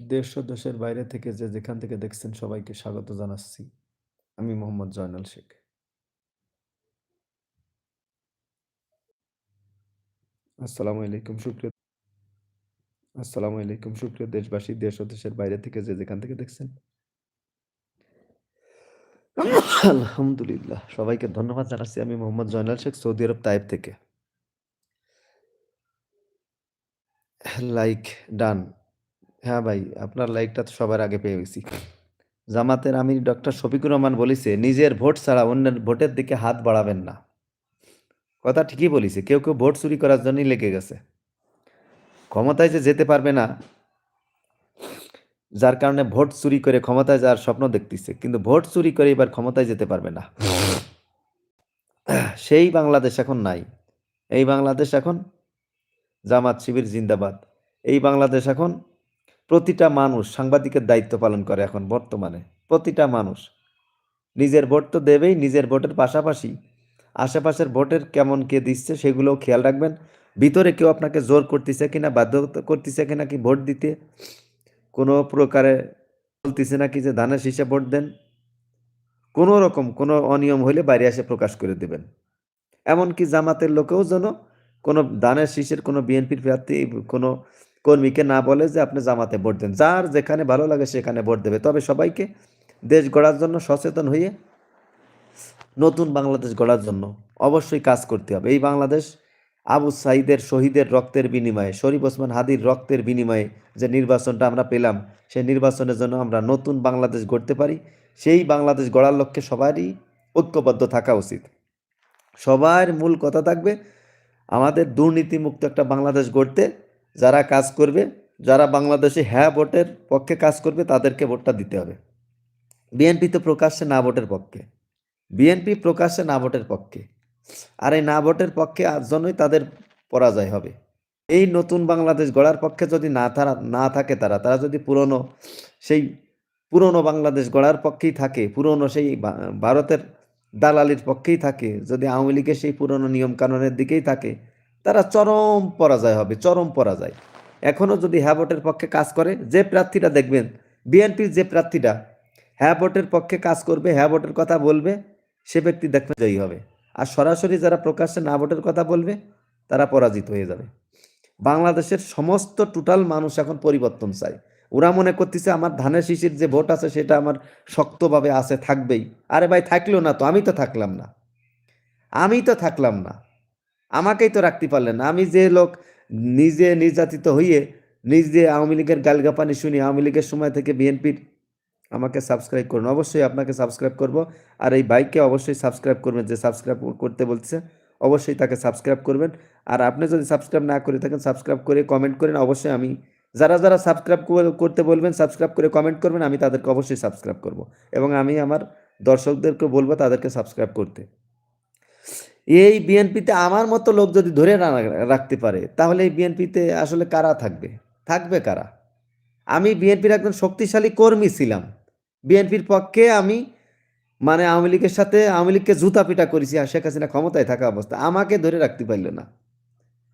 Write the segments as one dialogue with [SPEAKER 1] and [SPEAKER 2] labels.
[SPEAKER 1] দেশ ও দেশের বাইরে থেকে যে যেখান থেকে দেখছেন সবাইকে স্বাগত জানাচ্ছি। আমি মোহাম্মদ জয়নাল শেখ। আসসালামু আলাইকুম সুপ্রিয় আসসালামু আলাইকুম সুপ্রিয় দেশবাসী, দেশ ও দেশের বাইরে থেকে যে যেখান থেকে দেখছেন। আলহামদুলিল্লাহ সবাইকে ধন্যবাদ জানাচ্ছি। আমি মোহাম্মদ জয়নাল শেখ সৌদি আরব তায়েব থেকে। Like done. হ্যাঁ ভাই, আপনার লাইকটা তো সবার আগে পেয়ে গেছি। জামাতের আমির ডক্টর শফিকুর রহমান বলেছে, নিজের ভোট ছাড়া অন্যের ভোটের দিকে হাত বাড়াবেন না। কথা ঠিকই বলেছে। কেউ, কেউ ভোট চুরি করার জন্যই লেগে গেছে। ক্ষমতায় যে যেতে পারবে না, যার কারণে ভোট চুরি করে ক্ষমতায় যাওয়ার স্বপ্ন দেখতেছে। কিন্তু ভোট চুরি করে এবার ক্ষমতায় যেতে পারবে না। সেই বাংলাদেশ এখন নাই। এই বাংলাদেশ এখন জামাত শিবির জিন্দাবাদ। এই বাংলাদেশ এখন প্রতিটা মানুষ সাংবাদিকের দায়িত্ব পালন করে এখন বর্তমানে। প্রতিটা মানুষ। নিজের ভোট তো দেবেই, নিজের ভোটের পাশাপাশি আশেপাশের ভোটের কেমন কে দিচ্ছে সেগুলোও খেয়াল রাখবেন। ভিতরে কেউ আপনাকে জোর করতেছে কিনা, বাধ্য করতেছে কিনা কি ভোট দিতে, কোনো প্রকারে বলতেছে নাকি যে ধানের শীষে ভোট দেন। কোনো রকম কোনো অনিয়ম হইলে বাইরে এসে প্রকাশ করে দেবেন। এমনকি জামাতের লোকেও যেন কোনো দানের শীষের কোনো বিএনপির প্রার্থী কোনো কর্মীকে না বলে যে আপনি জামাতে ভোট দেন। যার যেখানে ভালো লাগে সেখানে ভোট দেবে। তবে সবাইকে দেশ গড়ার জন্য সচেতন হয়ে নতুন বাংলাদেশ গড়ার জন্য অবশ্যই কাজ করতে হবে। এই বাংলাদেশ আবু সাঈদের শহীদের রক্তের বিনিময়ে, শরীফ ওসমান হাদির রক্তের বিনিময়ে যে নির্বাচনটা আমরা পেলাম, সেই নির্বাচনের জন্য আমরা নতুন বাংলাদেশ গড়তে পারি। সেই বাংলাদেশ গড়ার লক্ষ্যে সবারই ঐক্যবদ্ধ থাকা উচিত। সবার মূল কথা থাকবে আমাদের দুর্নীতিমুক্ত একটা বাংলাদেশ গড়তে যারা কাজ করবে, যারা বাংলাদেশে হ্যাঁ ভোটের পক্ষে কাজ করবে তাদেরকে ভোটটা দিতে হবে। বিএনপি তো প্রকাশ্যে না ভোটের পক্ষে। বিএনপি প্রকাশ্যে না ভোটের পক্ষে। আর এই না ভোটের পক্ষে জন্যই তাদের পরাজয় হবে। এই নতুন বাংলাদেশ গড়ার পক্ষে যদি না তারা না থাকে তারা, তারা যদি পুরনো সেই পুরনো বাংলাদেশ গড়ার পক্ষেই থাকে, পুরনো সেই ভারতের দালালির পক্ষেই থাকে, যদি আওয়ামী লীগের সেই পুরনো নিয়ম-কানুনের দিকেই থাকে, তারা চরম পরাজয় হবে, চরম পরাজয়। এখনও যদি হ্যাঁ ভোটের পক্ষে কাজ করে, যে প্রার্থীটা দেখবেন, বিএনপির যে প্রার্থীটা হ্যাঁ ভোটের পক্ষে কাজ করবে, হ্যাঁ ভোটের কথা বলবে, সে ব্যক্তি দেখবেন জয়ী হবে। আর সরাসরি যারা প্রকাশ্যে না ভোটের কথা বলবে, তারা পরাজিত হয়ে যাবে। বাংলাদেশের সমস্ত টোটাল মানুষ এখন পরিবর্তন চায়। ওরা মনে করতেছে আমার ধানের শিশির যে ভোট আছে সেটা আমার শক্তভাবে আছে, থাকবেই। আরে ভাই থাকল না তো, আমি তো থাকলাম না। আমি তো থাকলাম না। আমাকেই তো রাখতে পারলেন না। আমি যে লোক নিজে নির্যাতিত হইয়ে, নিজে আওয়ামী লীগের গালগাপানি শুনি, আওয়ামী লীগের সময় থেকে বিএনপির আমাকে সাবস্ক্রাইব করুন। অবশ্যই আপনাকে সাবস্ক্রাইব করব। আর এই বাইককে অবশ্যই সাবস্ক্রাইব করবেন যে সাবস্ক্রাইব করতে বলছে অবশ্যই তাকে সাবস্ক্রাইব করবেন। আর আপনি যদি সাবস্ক্রাইব না করে থাকেন সাবস্ক্রাইব করে কমেন্ট করেন। অবশ্যই আমি যারা, যারা সাবস্ক্রাইব করতে বলবেন সাবস্ক্রাইব করে কমেন্ট করবেন আমি তাদেরকে অবশ্যই সাবস্ক্রাইব করব। এবং আমি আমার দর্শকদেরকে বলব তাদেরকে সাবস্ক্রাইব করতে। এই বিএনপিতে আমার মতো লোক যদি ধরে না রাখতে পারে, তাহলে এই বিএনপিতে আসলে কারা থাকবে? থাকবে কারা? আমি বিএনপির একজন শক্তিশালী কর্মী ছিলাম। বিএনপির পক্ষে আমি মানে আওয়ামী লীগের সাথে আওয়ামী লীগকে জুতা-পিটা করেছি আর শেখ হাসিনা ক্ষমতায় থাকা অবস্থা আমাকে ধরে রাখতে পারল না।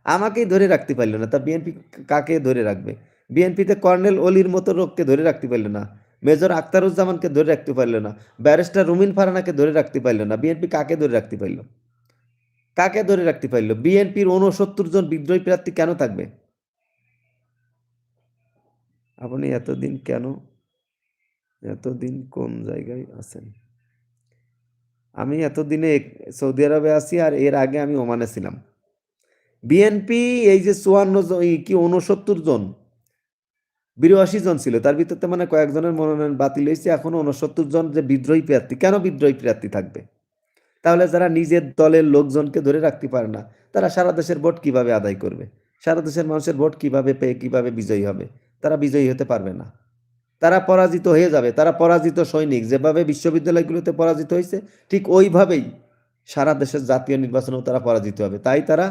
[SPEAKER 1] আমাকেই ধরে রাখতে পারল না। তা বিএনপি কাকে ধরে রাখবে? বিএনপিতে কর্নেল অলির মতো লোককে ধরে রাখতে পারল না। মেজর আখতারুজ্জামানকে ধরে রাখতে পারল না। ব্যারিস্টার রুমিন ফারানাকে ধরে রাখতে পারল না। বিএনপি কাকে ধরে রাখতে পারল? কাকে ধরে রাখতে পারল? বিএনপির ৬৯ জন বিদ্রোহী প্রার্থী কেন থাকবে? আপনি এতদিন কেন, এতদিন কোন জায়গায় আছেন? আমি এতদিনে সৌদি আরবে আছি আর এর আগে আমি ওমানে ছিলাম। বিএনপি এই যে ৫৪ জন কি ৬৯ জন ৮২ জন ছিল। তার ভিতর মানে কয়েকজনের মনোনয়ন বাতিল হয়েছে। এখনও ৬৯ জন যে বিদ্রোহী প্রার্থী। কেন বিদ্রোহী প্রার্থী থাকবে? তাহলে যারা নিজের দলের লোকজনকে ধরে রাখতে পারে না, তারা সারা দেশের ভোট কীভাবে আদায় করবে? সারা দেশের মানুষের ভোট কীভাবে পেয়ে কীভাবে বিজয়ী হবে? তারা বিজয়ী হতে পারবে না। তারা পরাজিত হয়ে যাবে। তারা পরাজিত সৈনিক। যেভাবে বিশ্ববিদ্যালয়গুলোতে পরাজিত হয়েছে, ঠিক ওইভাবেই সারা দেশের জাতীয় নির্বাচনেও তারা পরাজিত হবে। তাই তারা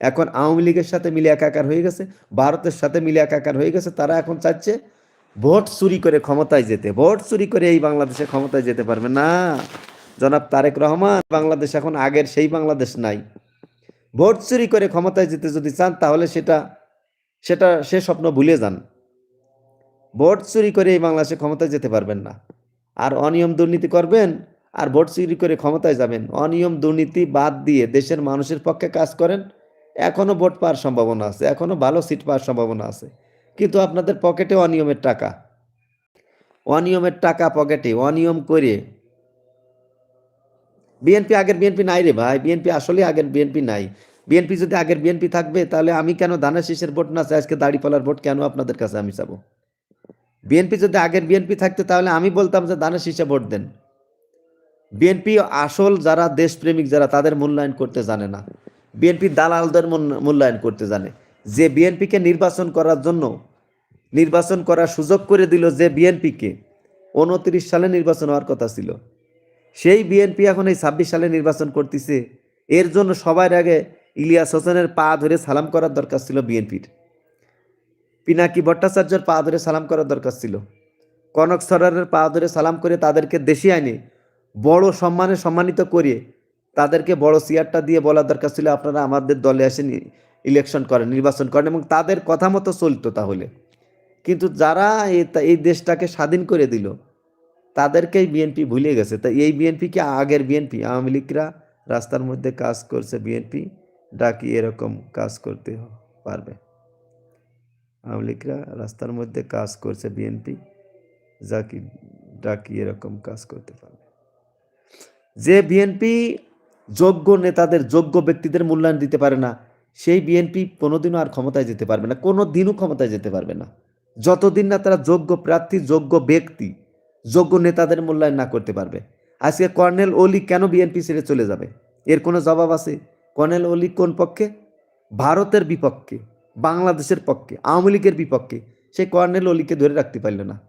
[SPEAKER 1] এখন আওয়ামী লীগের সাথে মিলে একাকার হয়ে গেছে, ভারতের সাথে মিলে একাকার হয়ে গেছে। তারা এখন চাচ্ছে ভোট চুরি করে ক্ষমতায় যেতে। ভোট চুরি করে এই বাংলাদেশে ক্ষমতায় যেতে পারবে না। জনাব তারেক রহমান, বাংলাদেশ এখন আগের সেই বাংলাদেশ নাই। ভোট চুরি করে ক্ষমতায় যেতে যদি চান তাহলে সেটা সেটা সে স্বপ্ন ভুলে যান। ভোট চুরি করে এই বাংলাদেশে ক্ষমতায় যেতে পারবেন না আর অনিয়ম দুর্নীতি করবেন আর ভোট চুরি করে ক্ষমতায় যাবেন অনিয়ম দুর্নীতি বাদ দিয়ে দেশের মানুষের পক্ষে কাজ করেন এখনও ভোট পাওয়ার সম্ভাবনা আছে এখনও ভালো সিট পাওয়ার সম্ভাবনা আছে কিন্তু আপনাদের পকেটে অনিয়মের টাকা অনিয়মের টাকা পকেটে অনিয়ম করে বিএনপি আগের বিএনপি নাই রে ভাই বিএনপি আসলে আগের বিএনপি নাই বিএনপি যদি আগের বিএনপি থাকবে তাহলে আমি কেন ধানের শীষের ভোট না চাই আজকে দাড়িপালার ভোট কেন আপনাদের কাছে আমি চাবো বিএনপি যদি আগের বিএনপি থাকতো তাহলে আমি বলতাম যে ধানের শীষে ভোট দেন বিএনপি আসল যারা দেশপ্রেমিক যারা তাদের মূল্যায়ন করতে জানে না বিএনপি দালালদের মূল- মূল্যায়ন করতে জানে যে বিএনপিকে নির্বাচন করার জন্য নির্বাচন করার সুযোগ করে দিল যে বিএনপিকে উনত্রিশ সালে নির্বাচন হওয়ার কথা ছিল সেই বিএনপি এখন এই ছাব্বিশ সালে নির্বাচন করতেছে। এর জন্য সবার আগে ইলিয়াস হোসেনের পা ধরে সালাম করার দরকার ছিল বিএনপির। পিনাকি ভট্টাচার্যের পা ধরে সালাম করার দরকার ছিল। কনক সরারের পা ধরে সালাম করে তাদেরকে দেশে আইনে বড় সম্মানে সম্মানিত করে তাদেরকে বড় চেয়ারটা দিয়ে বলার দরকার ছিল, আপনারা আমাদের দলে এসে নি- ইলেকশন করেন, নির্বাচন করেন এবং তাদের কথা মতো চলতো তাহলে। কিন্তু যারা এই দেশটাকে স্বাধীন করে দিল তাদেরকেই বিএনপি ভুলে গেছে। তা এই বিএনপি কি আগের বিএনপি আওয়ামী লীগরা রাস্তার মধ্যে কাজ করছে বিএনপি ডাকি এরকম কাজ করতে পারবে? আওয়ামী লীগরা রাস্তার মধ্যে কাজ করছে বিএনপি যাকি ডাকি এরকম কাজ করতে পারবে? যে বিএনপি যোগ্য নেতাদের, যোগ্য ব্যক্তিদের মূল্যায়ন দিতে পারে না, সেই বিএনপি কোনোদিনও আর ক্ষমতায় যেতে পারবে না কোনো দিনও ক্ষমতায় যেতে পারবে না। যতদিন না তারা যোগ্য প্রার্থী, যোগ্য ব্যক্তি যোগ্য নেতাদের মূল্যায়ন না করতে পারবে। আজকে কর্নেল ওলি কেন বিএনপি ছেড়ে চলে যাবে? এর কোনো জবাব আছে? কর্নেল ওলি কোন পক্ষে? ভারতের বিপক্ষে, বাংলাদেশের পক্ষে, আওয়ামী লীগের বিপক্ষে। সেই কর্নেল অলিকে ধরে রাখতে পারল না।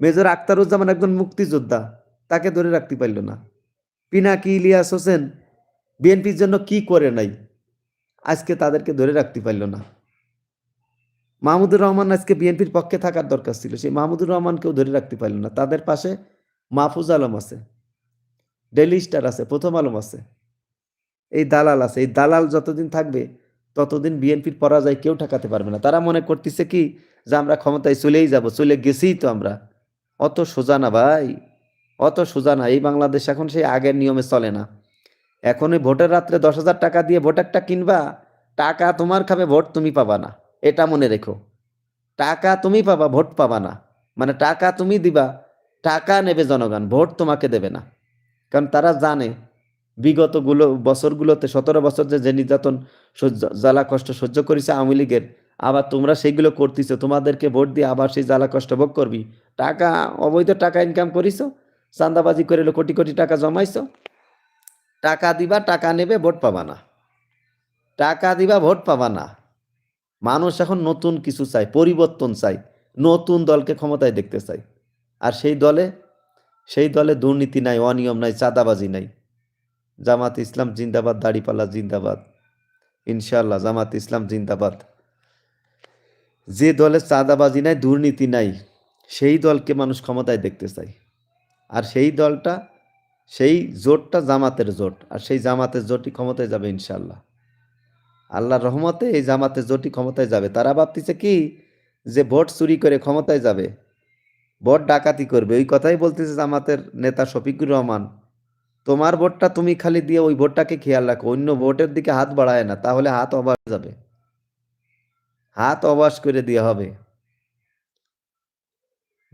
[SPEAKER 1] মেজর আখতারুজ্জামান একজন মুক্তিযোদ্ধা, তাকে ধরে রাখতে পারল না। পিনাকি ইলিয়াস হোসেন বিএনপির জন্য কি করে নাই? আজকে তাদেরকে ধরে রাখতে পারল না। মাহমুদুর রহমান আজকে বিএনপির পক্ষে থাকার দরকার ছিল। সেই মাহমুদুর রহমানকেও ধরে রাখতে পারল না। তাদের পাশে মাহফুজ আলম আছে ডেলি স্টার আছে, প্রথম আলম আছে, এই দালাল আছে। এই দালাল যতদিন থাকবে, ততদিন বিএনপির পরাজয় কেউ ঠেকাতে পারবে না। তারা মনে করতেছে কি যে আমরা ক্ষমতায় চলেই যাব, চলে গেছেই তো আমরা। অত সোজা না ভাই, অত সোজা না। এই বাংলাদেশ এখন সেই আগের নিয়মে চলে না। এখন ওই ভোটের রাত্রে দশ হাজার টাকা দিয়ে ভোটারটা কিনবা, টাকা তোমার খাবে, ভোট তুমি পাবা না। এটা মনে রেখো। টাকা তুমি পাবা, ভোট পাবা না। মানে টাকা তুমি দিবা, টাকা নেবে জনগণ, ভোট তোমাকে দেবে না। কারণ তারা জানে, বিগতগুলো, বছরগুলোতে, সতেরো বছর যে যে নির্যাতন, সহ্য জ্বালা কষ্ট সহ্য করেছে আওয়ামী লীগের, আবার তোমরা সেইগুলো করতেছো, তোমাদেরকে ভোট দিয়ে আবার সেই জ্বালা কষ্ট ভোগ করবি। টাকা, অবৈধ টাকা ইনকাম করিছো চান্দাবাজি করে কোটি কোটি টাকা জমাইছো। টাকা দিবা, টাকা নেবে, ভোট পাবা না। টাকা দিবা, ভোট পাবা না। মানুষ এখন নতুন কিছু চাই পরিবর্তন চাই নতুন দলকে ক্ষমতায় দেখতে চাই আর সেই দলে সেই দলে দুর্নীতি নাই, অনিয়ম নাই, চাঁদাবাজি নাই। জামাত ইসলাম জিন্দাবাদ, দাড়িপাল্লা জিন্দাবাদ। ইনশাল্লাহ জামাত ইসলাম জিন্দাবাদ। যে দলে চাঁদাবাজি নাই, দুর্নীতি নাই, সেই দলকে মানুষ ক্ষমতায় দেখতে চাই আর সেই দলটা, সেই জোটটা জামাতের জোট, আর সেই জামাতের জোটই ক্ষমতায় যাবে ইনশাল্লাহ আল্লাহর রহমতে এই জামাতের জোটই ক্ষমতায় যাবে। তারা ভাবতেছে কি? যে ভোট চুরি করে ক্ষমতায় যাবে। ভোট ডাকাতি করবে। ওই কথাই বলতেছে জামাতের নেতা শফিকুর রহমান। তোমার ভোটটা তুমি খালি দিয়ে ওই ভোটটাকে খেয়াল রাখো। অন্য ভোটের দিকে হাত বাড়ায় না, তাহলে হাত অবাস যাবে। হাত অবাস করে দেওয়া হবে।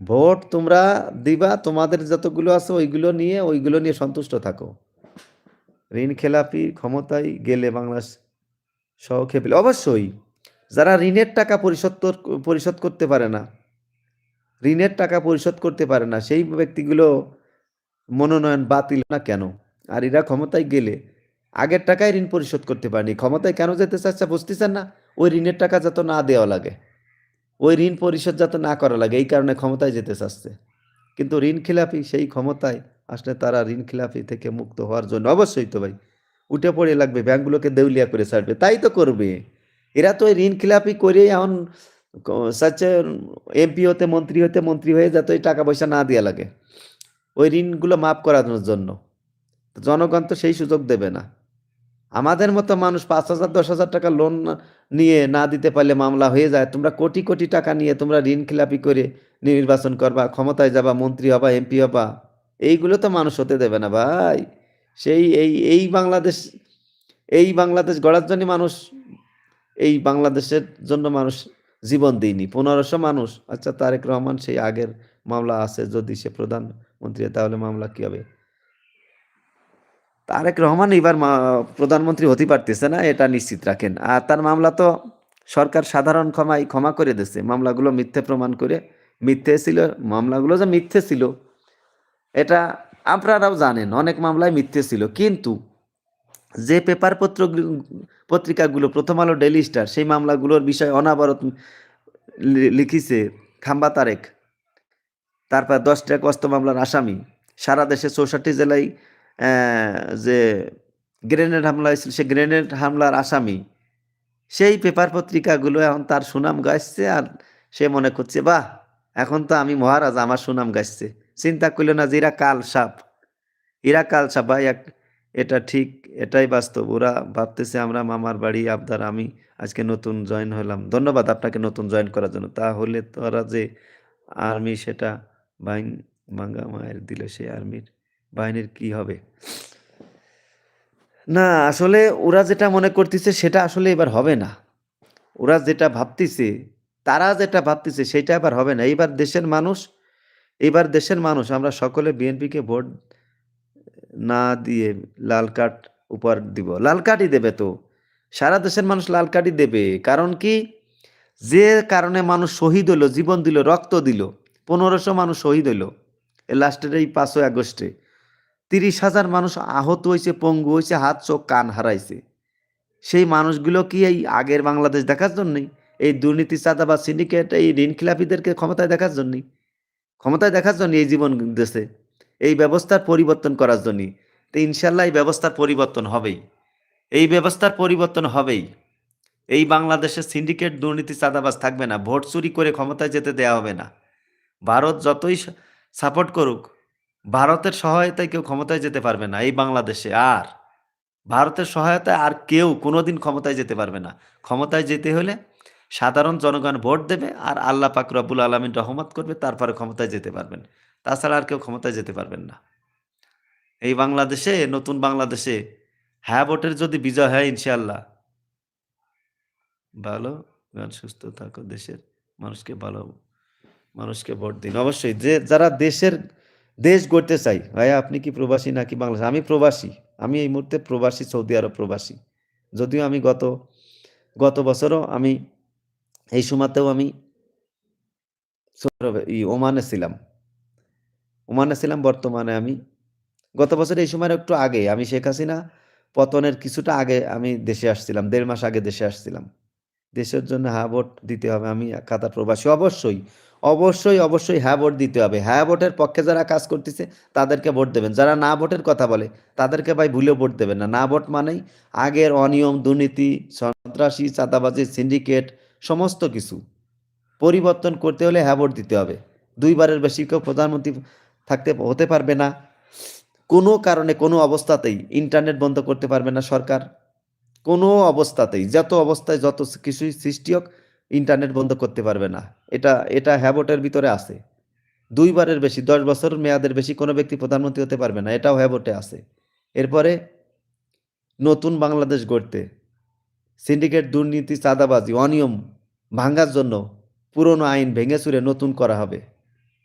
[SPEAKER 1] ভোট তোমরা দিবা, তোমাদের যতগুলো আছে ওইগুলো নিয়ে ওইগুলো নিয়ে সন্তুষ্ট থাকো। ঋণ খেলাপি ক্ষমতায় গেলে বাংলাদেশ সহ খেপিল অবশ্যই, যারা ঋণের টাকা পরিশোধ পরিশোধ করতে পারে না, ঋণের টাকা পরিশোধ করতে পারে না, সেই ব্যক্তিগুলো মনোনয়ন বাতিল না কেন? আর এরা ক্ষমতায় গেলে আগের টাকায় ঋণ পরিশোধ করতে পারেনি। ক্ষমতায় কেন যেতে চাচ্ছে বুঝতেছেন না? ওই ঋণের টাকা যাতে না দেওয়া লাগে। ওই ঋণ পরিশোধ যাতে না করা লাগে, এই কারণে ক্ষমতায় যেতে চাচ্ছে। কিন্তু ঋণ খেলাপি সেই ক্ষমতায় আসলে তারা ঋণ খেলাপি থেকে মুক্ত হওয়ার জন্য। অবশ্যই তো ভাই উঠে পড়ে লাগবে, ব্যাংকগুলোকে দেউলিয়া করে ছাড়বে, তাই তো করবে। এরা তো ঋণ খেলাপি করে এখন চাচ্ছে এমপি হতে মন্ত্রী হতে মন্ত্রী হয়ে যাতে ওই টাকা পয়সা না দেওয়া লাগে। ওই ঋণগুলো মাফ করানোর জন্য। জনগণ তো সেই সুযোগ দেবে না। আমাদের মতো মানুষ পাঁচ হাজার, দশ হাজার টাকা লোন নিয়ে না দিতে পারলে মামলা হয়ে যায়। তোমরা কোটি কোটি টাকা নিয়ে তোমরা ঋণ খেলাপি করে নির্বাচন করবা, ক্ষমতায় যাবা, মন্ত্রী হবা এমপি হবা, এইগুলো তো মানুষ হতে দেবে না ভাই। সেই এই এই বাংলাদেশ এই বাংলাদেশ গড়ার জন্য মানুষ, এই বাংলাদেশের জন্য মানুষ জীবন দিইনি পনেরোশো মানুষ আচ্ছা তারেক রহমান সেই আগের মামলা আছে, যদি সে প্রধানমন্ত্রী তাহলে মামলা কি হবে? তারেক রহমান এবার প্রধানমন্ত্রী হতে পারতেছে না, এটা নিশ্চিত রাখেন। আর তার মামলা তো সরকার সাধারণ ক্ষমাই ক্ষমা করে দিয়েছে। মামলাগুলো মিথ্যে প্রমাণ করে, মিথ্যে ছিল, মামলাগুলো যে মিথ্যে ছিল, এটা আপনারাও জানেন, অনেক মামলায় মিথ্যে ছিল। কিন্তু যে পেপার পত্র পত্রিকাগুলো, প্রথম আলো ডেলি স্টার, সেই মামলাগুলোর বিষয়ে অনাবরত লিখিছে খাম্বা তারেক। তারপর দশটা কস্ত মামলার আসামি। সারা দেশে চৌষট্টি জেলায় যে গ্রেনেড হামলা হয়েছিল সে গ্রেনেড হামলার আসামি। সেই পেপার পত্রিকাগুলো এখন তার সুনাম গাইছে আর সে মনে করছে, বাহ, এখন তো আমি মহারাজ, আমার সুনাম গাইছে। চিন্তা করল না যে এরা কাল সাপ। এরা কাল সাপ, ভাই, এক এটা ঠিক, এটাই বাস্তব। ওরা ভাবতেছে আমরা মামার বাড়ি, আবদার, আমি আজকে নতুন জয়েন হলাম। ধন্যবাদ আপনাকে নতুন জয়েন করার জন্য। তাহলে তোরা যে আর্মি সেটা বাইন মাঙ্গা মায়ের দিল সে আর্মির বাহিনীর কি হবে? না, আসলে ওরা যেটা মনে করতেছে সেটা আসলে এবার হবে না। ওরা যেটা ভাবতেছে, তারা যেটা ভাবতেছে সেটা এবার হবে না। এইবার দেশের মানুষ এইবার দেশের মানুষ, আমরা সকলে বিএনপিকে ভোট না দিয়ে লাল কার্ড উপহার দিব। লাল কার্ডই দেবে তো। সারা দেশের মানুষ লাল কার্ডই দেবে। কারণ কি? যে কারণে মানুষ শহীদ হলো জীবন দিল, রক্ত দিল, পনেরোশো মানুষ শহীদ হলো লাস্টের এই পাঁচই আগস্টে। তিরিশ হাজার মানুষ আহত হয়েছে পঙ্গু হয়েছে হাত, চোখ, কান হারাইছে। সেই মানুষগুলো কি এই আগের বাংলাদেশ দেখার জন্যই? এই দুর্নীতি চাঁদাবাদ সিন্ডিকেট, এই ঋণ খিলাপিদেরকে ক্ষমতায় দেখার জন্যই? ক্ষমতায় দেখার জন্য এই জীবন দেশে এই ব্যবস্থার পরিবর্তন করার জন্যই তো ইনশাল্লাহ এই ব্যবস্থার পরিবর্তন হবেই। এই ব্যবস্থার পরিবর্তন হবেই। এই বাংলাদেশে সিন্ডিকেট দুর্নীতি চাঁদাবাজ থাকবে না, ভোট চুরি করে ক্ষমতায় যেতে দেয়া হবে না। ভারত যতই সাপোর্ট করুক, ভারতের সহায়তায় কেউ ক্ষমতায় যেতে পারবে না এই বাংলাদেশে। আর ভারতের সহায়তায় আর কেউ কোনোদিন ক্ষমতায় যেতে পারবে না। ক্ষমতায় যেতে হলে সাধারণ জনগণ ভোট দেবে আর আল্লাহ পাক রব্বুল আলমিন রহমত করবে, তারপরে ক্ষমতায় যেতে পারবেন। তাছাড়া আর কেউ ক্ষমতায় যেতে পারবেন না। এই বাংলাদেশে, নতুন বাংলাদেশে হ্যাঁ ভোটের যদি বিজয় হয় ইনশাল্লাহ ভালো সুস্থ থাকো, দেশের মানুষকে ভালো, মানুষকে ভোট দিন। অবশ্যই যে, যারা দেশের দেশ গড়তে চাই, ভাইয়া আপনি কি প্রবাসী নাকি বাংলাদেশ? আমি প্রবাসী, আমি এই মুহূর্তে প্রবাসী, সৌদি আরব প্রবাসী। যদিও আমি গত গত বছরও আমি এই সময়তেও আমি ওমানে ছিলাম। ওমানে ছিলাম, বর্তমানে আমি গত বছর এই সময়ের একটু আগে আমি শেখ হাসিনা পতনের কিছুটা আগে আমি দেশে আসছিলাম, দেড় মাস আগে দেশে আসছিলাম। দেশের জন্য হ্যাঁ ভোট দিতে হবে, আমি কাতার প্রবাসী, অবশ্যই অবশ্যই অবশ্যই হ্যাঁ ভোট দিতে হবে। হ্যাঁ ভোটের পক্ষে যারা কাজ করতেছে, তাদেরকে ভোট দেবেন। যারা না ভোটের কথা বলে, তাদেরকে ভাই ভুলেও ভোট দেবেন না। না ভোট মানেই আগের অনিয়ম, দুর্নীতি, সন্ত্রাসী, চাঁদাবাজি, সিন্ডিকেট সমস্ত কিছু। পরিবর্তন করতে হলে হ্যাঁ ভোট দিতে হবে। দুইবারের বেশি কেউ প্রধানমন্ত্রী থাকতে হতে পারবে না। কোনো কারণে কোনো অবস্থাতেই ইন্টারনেট বন্ধ করতে পারবে না সরকার। কোনো অবস্থাতেই, যত অবস্থায় যত কিছুই সৃষ্টি হোক, ইন্টারনেট বন্ধ করতে পারবে না। এটা এটা হ্যাবোটের ভিতরে আছে। দুইবারের বেশি, দশ বছর মেয়াদের বেশি কোনো ব্যক্তি প্রধানমন্ত্রী হতে পারবে না, এটাও হ্যাবোটে আছে। এরপরে নতুন বাংলাদেশ গড়তে, সিন্ডিকেট দুর্নীতি, চাঁদাবাজি, অনিয়ম ভাঙ্গার জন্য পুরনো আইন ভেঙে চুরে নতুন করা হবে।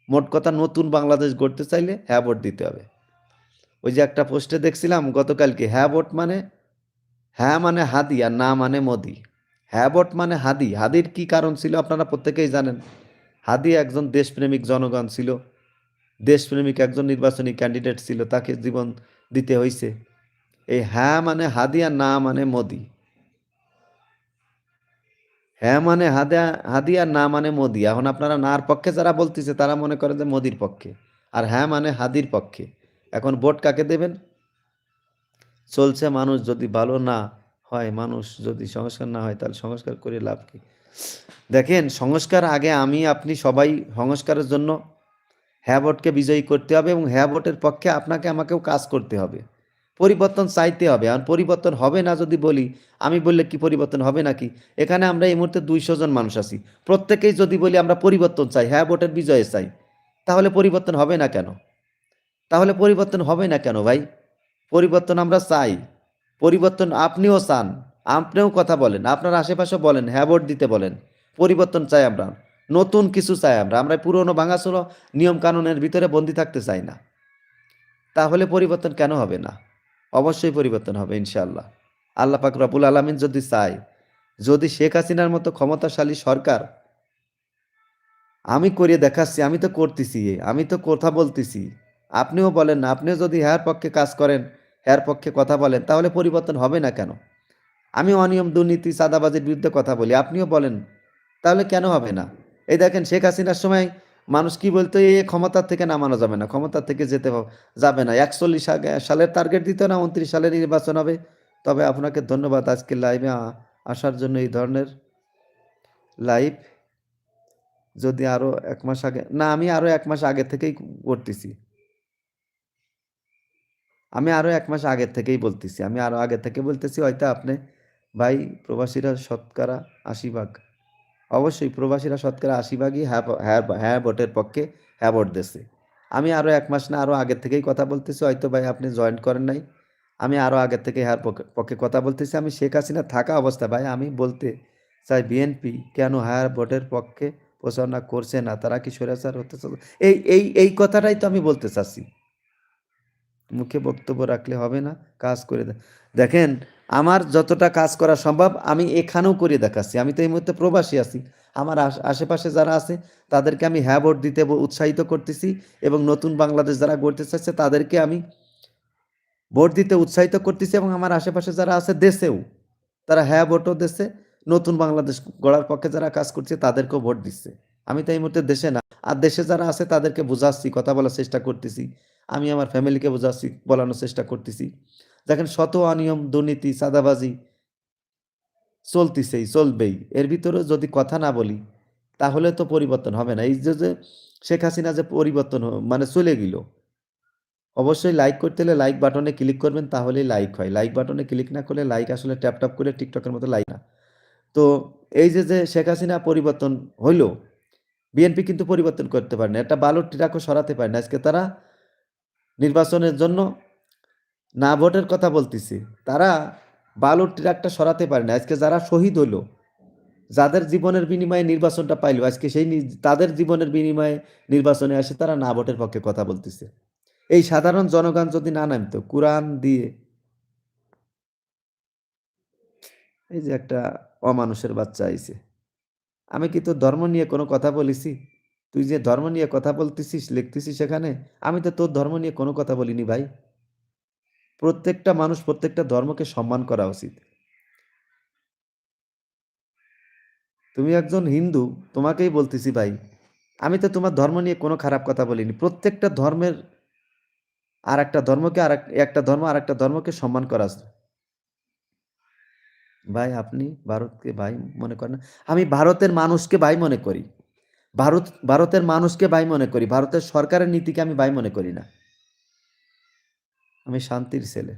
[SPEAKER 1] মোট কথা নতুন বাংলাদেশ গড়তে চাইলে হ্যাঁ ভোট দিতে হবে। ওই যে একটা পোস্টে দেখছিলাম, গতকালকে হ্যাঁ ভোট মানে হ্যাঁ মানে হাদি আর না মানে মোদি। হ্যাঁ ভোট মানে হাদি। হাদির কি কারণ ছিল আপনারা প্রত্যেকেই জানেন। হাদি একজন দেশপ্রেমিক জনগণ ছিল। দেশপ্রেমিক একজন নির্বাচনী ক্যান্ডিডেট ছিল, তাকে জীবন দিতে হয়েছে এই হ্যাঁ মানে হাদি আর না মানে মোদি। হ্যাঁ মানে হাদিয়া হাদি আর না মানে মোদি। এখন আপনারা নার পক্ষে যারা বলতেছে, তারা মনে করেন যে মোদির পক্ষে। আর হ্যাঁ মানে হাদির পক্ষে। এখন ভোট কাকে দেবেন? চলছে মানুষ যদি ভালো না হয়, মানুষ যদি সংস্কার না হয়, তাহলে সংস্কার করে লাভ কি? দেখেন, সংস্কার আগে আমি, আপনি সবাই সংস্কারের জন্য হ্যাঁ ভোটকে বিজয়ী করতে হবে এবং হ্যাঁ ভোটের পক্ষে আপনাকে, আমাকেও কাজ করতে হবে। পরিবর্তন চাইতে হবে। আর পরিবর্তন হবে না যদি বলি, আমি বললে কি পরিবর্তন হবে নাকি? এখানে আমরা এই মুহূর্তে দুইশো জন মানুষ আছি। প্রত্যেকেই যদি বলি আমরা পরিবর্তন চাই হ্যাঁ ভোটের বিজয়ে চাই, তাহলে পরিবর্তন হবে না কেন? তাহলে পরিবর্তন হবে না কেন ভাই? পরিবর্তন আমরা চাই। পরিবর্তন আপনিও চান, আপনিও কথা বলেন, আপনার আশেপাশে বলেন হ্যাঁ ভোট দিতে বলেন। পরিবর্তন চাই আমরা। নতুন কিছু চাই আমরা। আমরা পুরনো নিয়ম কানুনের ভিতরে বন্দি থাকতে চাই না। তাহলে পরিবর্তন কেন হবে না? অবশ্যই পরিবর্তন হবে, ইনশাআল্লাহ। আল্লাহ পাক রবুল আলমিন যদি চায়, যদি শেখ হাসিনার মতো ক্ষমতাশালী সরকার আমি করিয়ে দেখাচ্ছি, আমি তো করতেছি, আমি তো কথা বলতেছি, আপনিও বলেন না, আপনিও যদি হ্যার পক্ষে কাজ করেন, হ্যার পক্ষে কথা বলেন, তাহলে পরিবর্তন হবে না কেন? আমি অনিয়ম, দুর্নীতি, চাঁদাবাজির বিরুদ্ধে কথা বলি, আপনিও বলেন, তাহলে কেন হবে না? এই দেখেন শেখ হাসিনার সময় মানুষ কি বলতো, এই ক্ষমতার থেকে নামানো যাবে না, ক্ষমতার থেকে যেতে যাবে না। একচল্লিশ সালের টার্গেট দিত না, উনত্রিশ সালের নির্বাচন হবে। তবে আপনাকে ধন্যবাদ আজকে লাইভে আসার জন্য এই ধরনের লাইভ যদি আরও এক মাস আগে, না, আমি আরও এক মাস আগে থেকেই করতেছি। আমি আরও এক মাস আগের থেকেই বলতেছি, আমি আরও আগে থেকে বলতেছি, হয়তো আপনি ভাই প্রবাসীরা, শতকরা আশি ভাগ। অবশ্যই প্রবাসীরা শতকরা আশি ভাগই হ্যাঁ হ্যাঁ হ্যাঁ ভোটের পক্ষে হ্যাঁ ভোট দিচ্ছে আমি আরও এক মাস না আরও আগের থেকেই কথা বলতেছি, হয়তো ভাই আপনি জয়েন করেন নাই। আমি আরও আগের থেকে হ্যাঁ পক্ষে- কথা বলতেছি। আমি শেখ হাসিনা থাকা অবস্থা ভাই, আমি বলতে চাই বিএনপি কেন হ্যাঁ ভোটের পক্ষে প্রচারণা করছে না? তারা কি স্বৈরাচার হতে এই এই এই কথাটাই তো আমি বলতে চাচ্ছি। মুখে বক্তব্য রাখলে হবে না, কাজ করে দেখেন আমার যতটা কাজ করা সম্ভব, আমি এখানেও করে দেখাচ্ছি। আমি তো এই মুহূর্তে প্রবাসী আছি। আমার আশ- আশেপাশে যারা আছে, তাদেরকে আমি হ্যাঁ ভোট দিতে উৎসাহিত করতেছি এবং নতুন বাংলাদেশ যারা গড়তে চাচ্ছে তাদেরকে আমি ভোট দিতে উৎসাহিত করতেছি এবং আমার আশেপাশে যারা আছে, দেশেও তারা হ্যাঁ ভোটও দেশে নতুন বাংলাদেশ গড়ার পক্ষে যারা কাজ করছে, তাদেরকেও ভোট দিচ্ছে। আমি তো এই মুহূর্তে দেশে না। আর দেশে যারা আছে, তাদেরকে বোঝাচ্ছি, কথা বলার চেষ্টা করতেছি। আমি আমার ফ্যামিলিকে বোঝাচ্ছি, বলানোর চেষ্টা করতেছি। দেখেন শত অনিয়ম, দুর্নীতি সাদাবাজি চলতিছেই, চলবেই। এর ভিতরে যদি কথা না বলি, তাহলে তো পরিবর্তন হবে না। এই যে শেখ হাসিনা যে পরিবর্তন মানে চলে গেল, অবশ্যই লাইক করতে হলে লাইক বাটনে ক্লিক করবেন, তাহলেই লাইক হয়। লাইক বাটনে ক্লিক না করলে লাইক আসলে ট্যাপ ট্যাপ করে টিকটকের মতো লাইক না। তো এই যে যে শেখ হাসিনা পরিবর্তন হইল বিএনপি কিন্তু পরিবর্তন করতে পারে না। একটা বালুর ট্রাকও সরাতে পারে না। আজকে তারা নির্বাচনের জন্য না ভোটের কথা বলতেছি। তারা বালুর ট্রাকটা সরাতে পারে না আজকে যারা শহীদ হলো, যাদের জীবনের বিনিময়ে নির্বাচনটা পাইলো, আজকে সেই তাদের জীবনের বিনিময়ে নির্বাচনে আসে তারা না ভোটের পক্ষে কথা বলতেছে। এই সাধারণ জনগণ যদি না নামতো, কোরআন দিয়ে এই যে একটা অমানুষের বাচ্চা আইছে। আমি কি তোর ধর্ম নিয়ে কোনো কথা বলেছি? তুই যে ধর্ম নিয়ে কথা বলতেছিস, লিখতেছিস সেখানে আমি তো তোর ধর্ম নিয়ে কোনো কথা বলিনি ভাই। প্রত্যেকটা মানুষ প্রত্যেকটা ধর্মকে সম্মান করা উচিত। তুমি একজন হিন্দু, তোমাকেই বলতেছি ভাই, আমি তো তোমার ধর্ম নিয়ে কোনো খারাপ কথা বলিনি। প্রত্যেকটা ধর্মের আর একটা ধর্মকে আর এক- একটা ধর্ম আর একটা ধর্মকে সম্মান করা। ভাই, আপনি ভারতকে ভাই মনে করেন? আমি ভারতের মানুষকে ভাই মনে করি। ভারত, ভারতের মানুষকে ভাই মনে করি। ভারতের সরকারের নীতিকে আমি ভাই মনে করি না। আমি শান্তির ছেলে।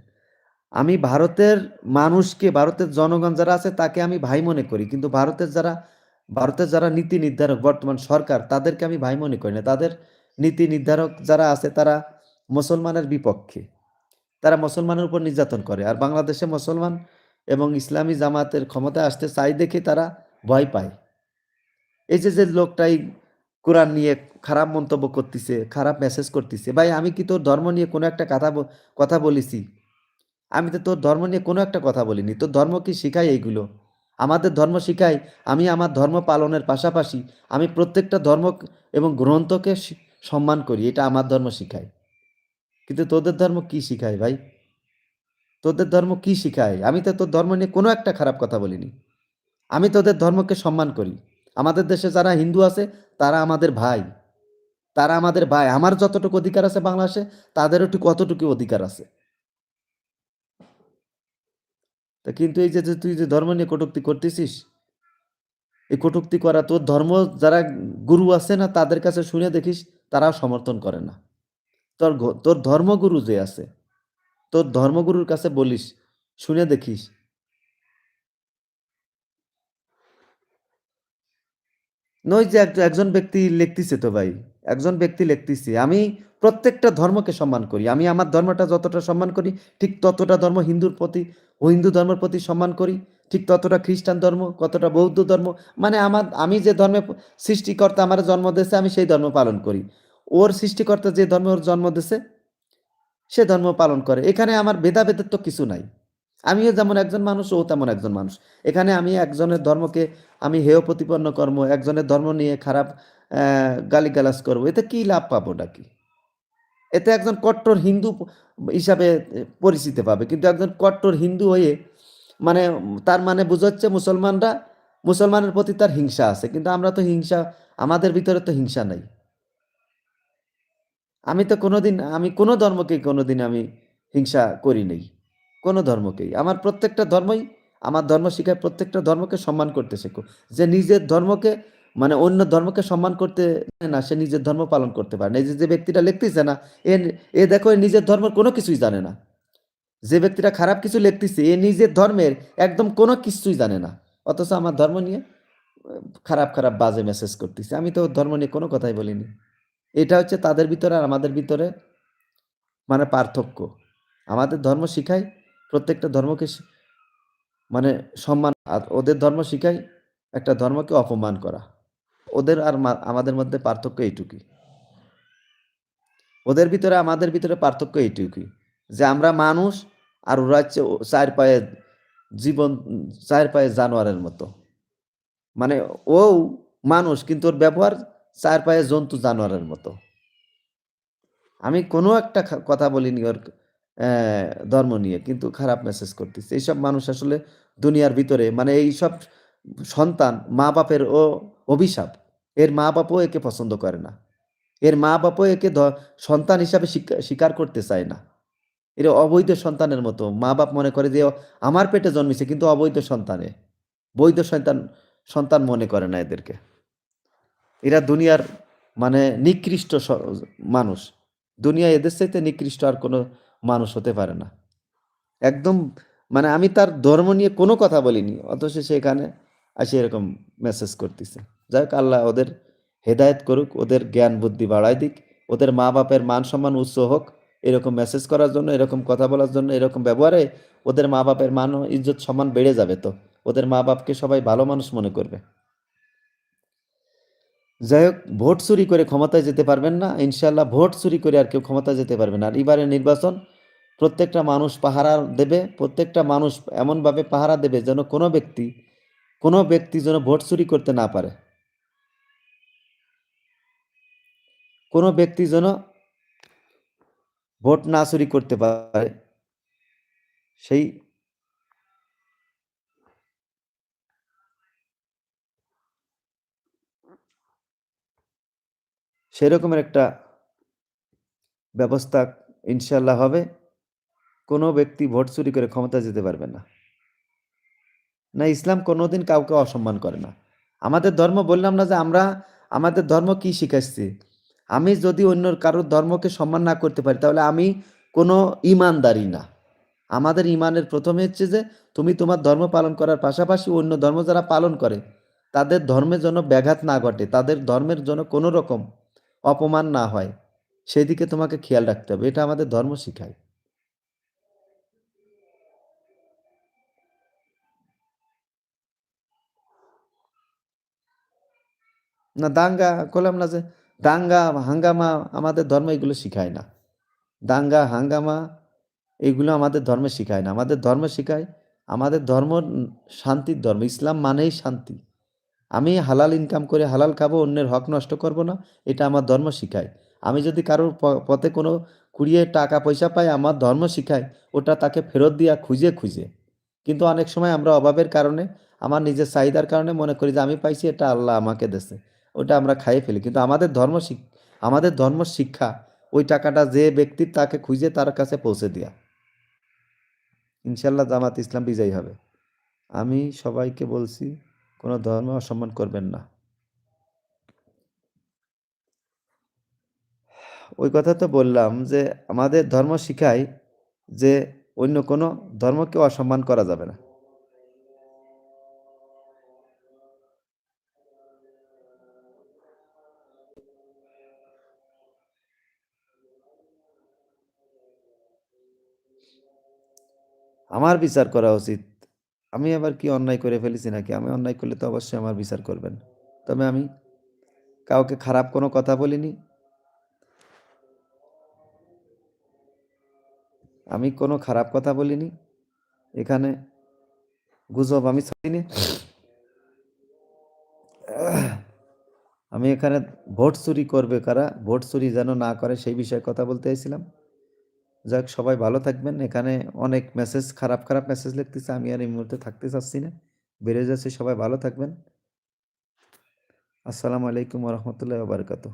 [SPEAKER 1] আমি ভারতের মানুষকে, ভারতের জনগণ যারা আছে, তাকে আমি ভাই মনে করি। কিন্তু ভারতের যারা ভারতের যারা নীতি নির্ধারক, বর্তমান সরকার, তাদেরকে আমি ভাই মনে করি না। তাদের নীতি নির্ধারক যারা আছে, তারা মুসলমানের বিপক্ষে। তারা মুসলমানের উপর নির্যাতন করে। আর বাংলাদেশে মুসলমান এবং ইসলামী জামাতের ক্ষমতায় আসতে চাই দেখে তারা ভয় পায়। এই যে যে লোকটাই কোরআন নিয়ে খারাপ মন্তব্য করতেছে, খারাপ মেসেজ করতেছে। ভাই, আমি কি তোর ধর্ম নিয়ে কোনো একটা কথা কথা বলেছি? আমি তো তোর ধর্ম নিয়ে কোনো একটা কথা বলিনি। তোর ধর্ম কি শিখায় এইগুলো? আমাদের ধর্ম শিখায়, আমি আমার ধর্ম পালনের পাশাপাশি আমি প্রত্যেকটা ধর্ম এবং গ্রন্থকে সম্মান করি। এটা আমার ধর্ম শিখায়। কিন্তু তোদের ধর্ম কি শিখায় ভাই? তোদের ধর্ম কি শিখায়? আমি তো তোর ধর্ম নিয়ে কোনো একটা খারাপ কথা বলিনি। আমি তোদের ধর্মকে সম্মান করি। আমাদের দেশে যারা হিন্দু আছে তারা আমাদের ভাই। তারা আমাদের ভাই। আমার যতটুকু অধিকার আছে বাংলাদেশে, তাদেরও ঠিক অতটুকু অধিকার আছে। তা কিন্তু এই যে তুই যে ধর্ম নিয়ে কটূক্তি করতেছিস, এই কটূক্তি করা তোর ধর্ম যারা গুরু আছে না, তাদের কাছে শুনে দেখিস, তারাও সমর্থন করে না। তোর তোর ধর্মগুরু যে আছে, তোর ধর্মগুরুর কাছে বলিস, শুনে দেখিস নয় যে এক- একজন ব্যক্তি লিখতেছে তো ভাই, একজন ব্যক্তি লিখতেছে। আমি প্রত্যেকটা ধর্মকে সম্মান করি। আমি আমার ধর্মটা যতটা সম্মান করি, ঠিক ততটা ধর্ম হিন্দুর প্রতি ও হিন্দু ধর্মের প্রতি সম্মান করি, ঠিক ততটা খ্রিস্টান ধর্ম, কতটা বৌদ্ধ ধর্ম। মানে আমার, আমি যে ধর্মে সৃষ্টিকর্তা আমার জন্ম দিয়েছে, আমি সেই ধর্ম পালন করি। ওর সৃষ্টিকর্তা যে ধর্মে ওর জন্ম দিয়েছে, সে ধর্ম পালন করে। এখানে আমার ভেদাভেদের তো কিছু নাই। আমিও যেমন একজন মানুষ, ও তেমন একজন মানুষ। এখানে আমি একজনের ধর্মকে আমি হেয় প্রতিপন্ন কর্ম, একজনের ধর্ম নিয়ে খারাপ গালিগালাজ করব, এতে কি লাভ পাবো নাকি? এতে একজন কট্টর হিন্দু হিসাবে পরিচিতি পাবে, কিন্তু একজন কট্টর হিন্দু হয়ে মানে তার মানে বুঝাচ্ছে মুসলমানরা, মুসলমানের প্রতি তার হিংসা আছে, কিন্তু আমরা তো হিংসা, আমাদের ভিতরে তো হিংসা নাই। আমি তো কোনোদিন, আমি কোনো ধর্মকেই কোনোদিন আমি হিংসা করি নেই, কোনো ধর্মকেই। আমার প্রত্যেকটা ধর্মই আমার ধর্ম শিখায় প্রত্যেকটা ধর্মকে সম্মান করতে শেখো। যে নিজের ধর্মকে মানে অন্য ধর্মকে সম্মান করতে না, সে নিজের ধর্ম পালন করতে পারে না। যে ব্যক্তিটা লিখতেছে না, এ এ দেখো নিজের ধর্মের কোনো কিছুই জানে না। যে ব্যক্তিটা খারাপ কিছু লিখতেছে, এ নিজের ধর্মের একদম কোনো কিছুই জানে না। অথচ আমার ধর্ম নিয়ে খারাপ খারাপ বাজে মেসেজ করতেছে। আমি তো ধর্ম নিয়ে কোনো কথাই বলিনি। এটা হচ্ছে তাদের ভিতরে আর আমাদের ভিতরে মানে পার্থক্য। আমাদের ধর্ম শিখায় প্রত্যেকটা ধর্মকে মানে সম্মান। আর ওদের ধর্ম শিখাই একটা ধর্মকে অপমান করা। ওদের আর আমাদের মধ্যে পার্থক্য এইটুকুই। ওদের ভিতরে, আমাদের ভিতরে পার্থক্য এইটুকুই যে আমরা মানুষ আর ওরা হচ্ছে চার পায়ে জীবন, চার পায়ে জানোয়ারের মতো। মানে ও মানুষ, কিন্তু ওর ব্যবহার চার পায়ে জন্তু জানোয়ারের মতো। আমি কোনো একটা কথা বলিনি ওর ধর্ম নিয়ে কিন্তু খারাপ মেসেজ করতেছে। এইসব মানুষ আসলে দুনিয়ার ভিতরে মানে এইসব সন্তান মা বাপের ও অভিশাপ, এর মা বাপও একে পছন্দ করে না। এর মা বাপও একে সন্তান হিসাবে স্বীকার স্বীকার করতে চায় না। এর অবৈধ সন্তানের মতো। মা বাপ মনে করে যে, আমার পেটে জন্মেছে কিন্তু অবৈধ সন্তানে। বৈধ সন্তান সন্তান মনে করে না এদেরকে। এরা দুনিয়ার মানে নিকৃষ্ট মানুষ। দুনিয়া এদের চাইতে নিকৃষ্ট আর কোনো মানুষ হতে পারে না। একদম মানে আমি তার ধর্ম নিয়ে কোনো কথা বলিনি, অথচ সেখানে আসে এরকম মেসেজ করতেছে। যাই হোক, আল্লাহ ওদের হেদায়েত করুক, ওদের জ্ঞান বুদ্ধি বাড়ায় দিক, ওদের মা বাপের মান সম্মান উচ্চ হোক, এরকম মেসেজ করার জন্য, এরকম কথা বলার জন্য, এরকম ব্যবহারে ওদের মা বাপের মান ইজ্জত সম্মান বেড়ে যাবে তো, ওদের মা বাপকে সবাই ভালো মানুষ মনে করবে। যাই হোক, ভোট চুরি করে ক্ষমতায় যেতে পারবেন না ইনশাল্লাহ ভোট চুরি করে আর কেউ ক্ষমতায় যেতে পারবে না। আর এবারে নির্বাচন প্রত্যেকটা মানুষ পাহারা দেবে, প্রত্যেকটা মানুষ এমনভাবে পাহারা দেবে যেন কোনো ব্যক্তি কোনো ব্যক্তি যেন ভোট চুরি করতে না পারে। কোনো ব্যক্তি যেন ভোট না চুরি করতে পারে। সেই সেই রকমের একটা ব্যবস্থা ইনশাল্লাহ হবে। কোনো ব্যক্তি ভোট চুরি করে ক্ষমতা যেতে পারবে না। না, ইসলাম কোনোদিন কাউকে অসম্মান করে না। আমাদের ধর্ম, বললাম না যে আমরা, আমাদের ধর্ম কি শিখাচ্ছি আমি যদি অন্য কারোর ধর্মকে সম্মান না করতে পারি, তাহলে আমি কোনো ইমানদারি না। আমাদের ইমানের প্রথমে হচ্ছে যে, তুমি তোমার ধর্ম পালন করার পাশাপাশি অন্য ধর্ম যারা পালন করে, তাদের ধর্মের জন্য ব্যাঘাত না ঘটে, তাদের ধর্মের জন্য কোনো রকম অপমান না হয়, সেদিকে তোমাকে খেয়াল রাখতে হবে। এটা আমাদের ধর্ম শিখায়। না দাঙ্গা করলাম না যে দাঙ্গা, হাঙ্গামা আমাদের ধর্ম এগুলো শিখায় না। দাঙ্গা, হাঙ্গামা এগুলো আমাদের ধর্মে শিখায় না। আমাদের ধর্ম শিখায়, আমাদের ধর্ম শান্তির ধর্ম, ইসলাম মানেই শান্তি। আমি হালাল ইনকাম করে হালাল খাব, অন্যের হক নষ্ট করব না, এটা আমার ধর্ম শিখায়। আমি যদি কারোর পথে কোনো কুড়িয়ে টাকা পয়সা পাই, আমার ধর্ম শিখায়, ওটা তাকে ফেরত দিয়া খুঁজে খুঁজে। কিন্তু অনেক সময় আমরা অভাবের কারণে, আমার নিজের চাহিদার কারণে মনে করি যে আমি পাইছি, এটা আল্লাহ আমাকে দেছে। ওটা আমরা খাইয়ে ফেলি। কিন্তু আমাদের ধর্ম আমাদের ধর্ম শিক্ষা, ওই টাকাটা যে ব্যক্তির তাকে খুঁজে তার কাছে পৌঁছে দেওয়া ইনশাল্লাহ জামাত ইসলাম বিজয়ী হবে। আমি সবাইকে বলছি, কোনো ধর্ম অসম্মান করবেন না। ওই কথা তো বললাম যে, আমাদের ধর্ম শিখায় যে অন্য কোনো ধর্মকে অসম্মান করা যাবে না। আমার বিচার করা উচিত। আমি আবার কি অন্যায় করে ফেলেছি নাকি? আমি অন্যায় করলে তো অবশ্যই আমার বিচার করবেন। তবে আমি কাউকে খারাপ কোনো কথা বলিনি। আমি কোনো খারাপ কথা বলিনি। এখানে গুজব আমি ছাড়িনি। আমি এখানে ভোট চুরি করবে কারা? ভোট চুরি যেন না করে সেই বিষয়ে কথা বলতে চাইছিলাম যাক, সবাই ভালো থাকবেন। এখানে অনেক মেসেজ খারাপ খারাপ মেসেজ লিখতেছে। আমি আর এই মুহূর্তে থাকতে চাচ্ছি না। বেড়ে যাচ্ছে সবাই। ভালো থাকবেন। আসসালামু আলাইকুম রহমতুল্লাহ বারকাতু